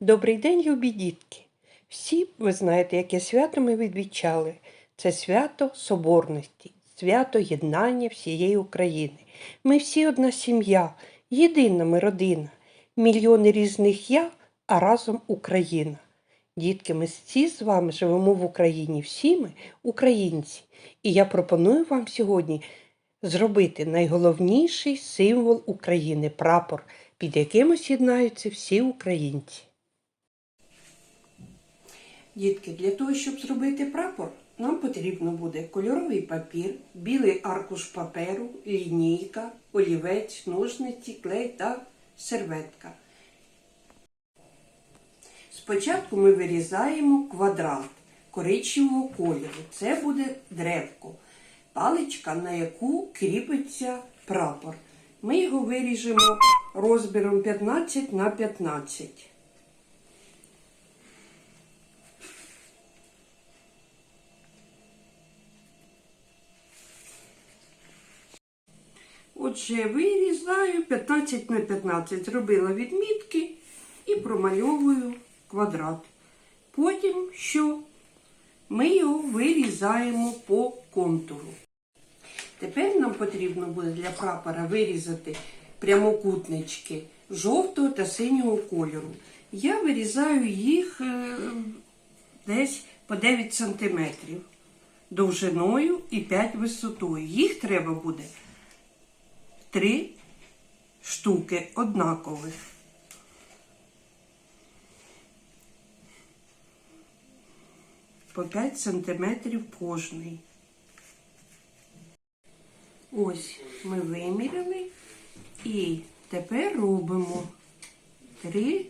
Добрий день, любі дітки! Всі ви знаєте, яке свято ми відвічали. Це свято Соборності, свято єднання всієї України. Ми всі одна сім'я, єдина ми родина, мільйони різних я, а разом Україна. Дітки, ми всі з вами живемо в Україні, всі ми українці. І я пропоную вам сьогодні зробити найголовніший символ України прапор, під яким єднаються всі українці. Дітки, для того, щоб зробити прапор, нам потрібно буде кольоровий папір, білий аркуш паперу, лінійка, олівець, ножниці, клей та серветка. Спочатку ми вирізаємо квадрат коричневого кольору. Це буде древко, паличка, на яку кріпиться прапор. Ми його виріжемо розміром 15 на 15. Отже, вирізаю 15 на 15, зробила відмітки і промальовую квадрат. Потім що? Ми його вирізаємо по контуру. Тепер нам потрібно буде для прапора вирізати прямокутнички жовтого та синього кольору. Я вирізаю їх е, десь по 9 см довжиною і 5 висотою. Їх треба буде 3 штуки однакових. По 5 сантиметрів кожний. Ось ми виміряли і тепер робимо три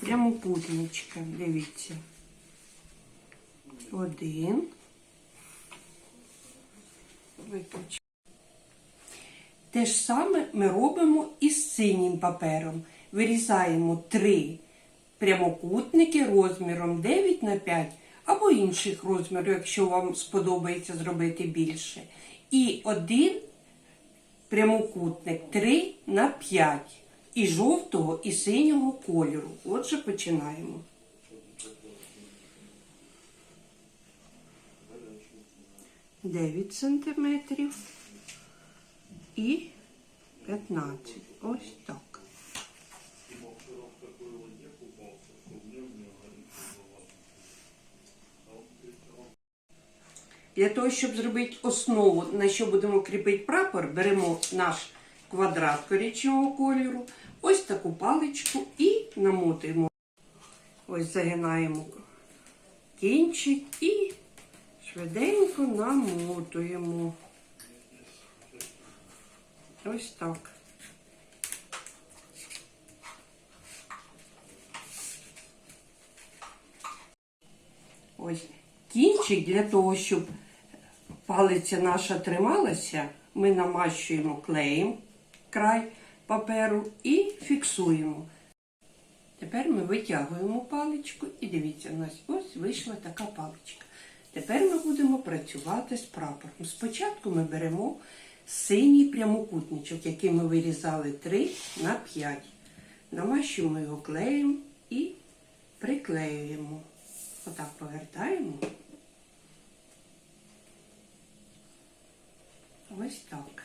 прямокутничка. Дивіться. Один. Виключу. Те ж саме ми робимо і з синім папером. Вирізаємо три прямокутники розміром 9 на 5 або інших розмірів, якщо вам сподобається зробити більше. І один прямокутник 3 на 5 і жовтого, і синього кольору. Отже, починаємо. Дев'ять сантиметрів і 15. Ось так. Для того, щоб зробити основу, на що будемо кріпити прапор, беремо наш квадрат коричневого кольору, ось таку паличку і намотуємо. Ось загинаємо кінчик і швиденько намотуємо. Ось так. Ось кінчик для того, щоб палиця наша трималася, ми намащуємо клеєм край паперу і фіксуємо. Тепер ми витягуємо паличку і дивіться, у нас ось вийшла така паличка. Тепер ми будемо працювати з прапором. Спочатку ми беремо синій прямокутничок, який ми вирізали 3 на 5. Намащуємо його клеєм і приклеюємо. Отак повертаємо. Ось так.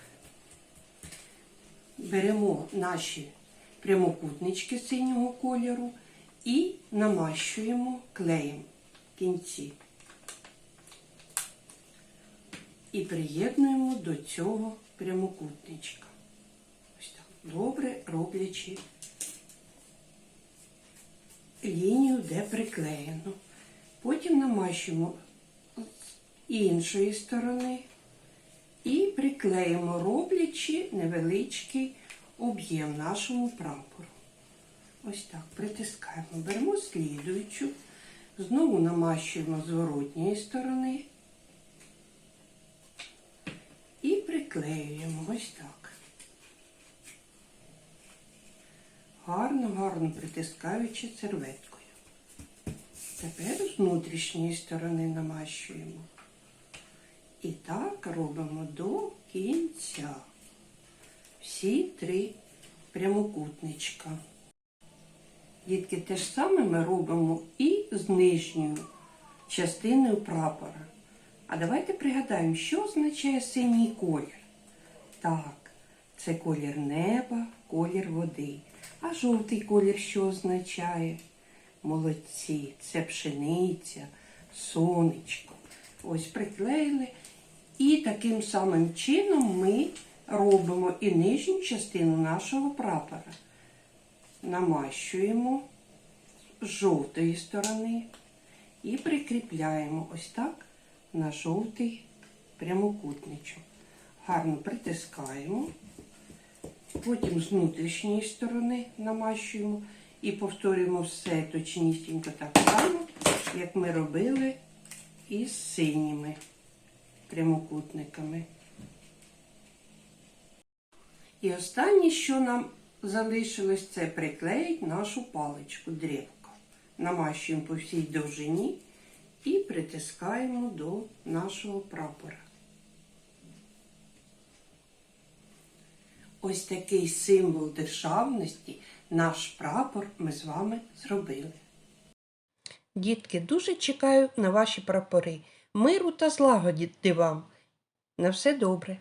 Беремо наші прямокутнички синього кольору і намащуємо клеєм в кінці. І приєднуємо до цього прямокутничка. Ось так. Добре роблячи лінію, де приклеєно. Потім намащуємо з іншої сторони і приклеїмо, роблячи невеличкий об'єм нашому прапору. Ось так притискаємо. Беремо слідуючу, знову намащуємо з зворотньої сторони і приклеюємо ось так. Гарно, гарно притискаючи серветкою. Тепер з внутрішньої сторони намащуємо. І так робимо до кінця. Всі три прямокутничка. Дітки, те ж саме ми робимо і з нижньою частиною прапора. А давайте пригадаємо, що означає синій колір. Так, це колір неба, колір води. А жовтий колір що означає? Молодці, це пшениця, сонечко. Ось приклеїли. І таким самим чином ми робимо і нижню частину нашого прапора. Намащуємо з жовтої сторони і прикріпляємо ось так на жовтий прямокутничок. Гарно притискаємо. Потім з внутрішньої сторони намащуємо і повторюємо все точнісінько так само, як ми робили із синіми прямокутниками. І останнє, що нам залишилось, це приклеїти нашу паличку дрібко. Намащуємо по всій довжині і притискаємо до нашого прапора. Ось такий символ державності, наш прапор ми з вами зробили. Дітки, дуже чекаю на ваші прапори. Миру та злагоді вам. На все добре.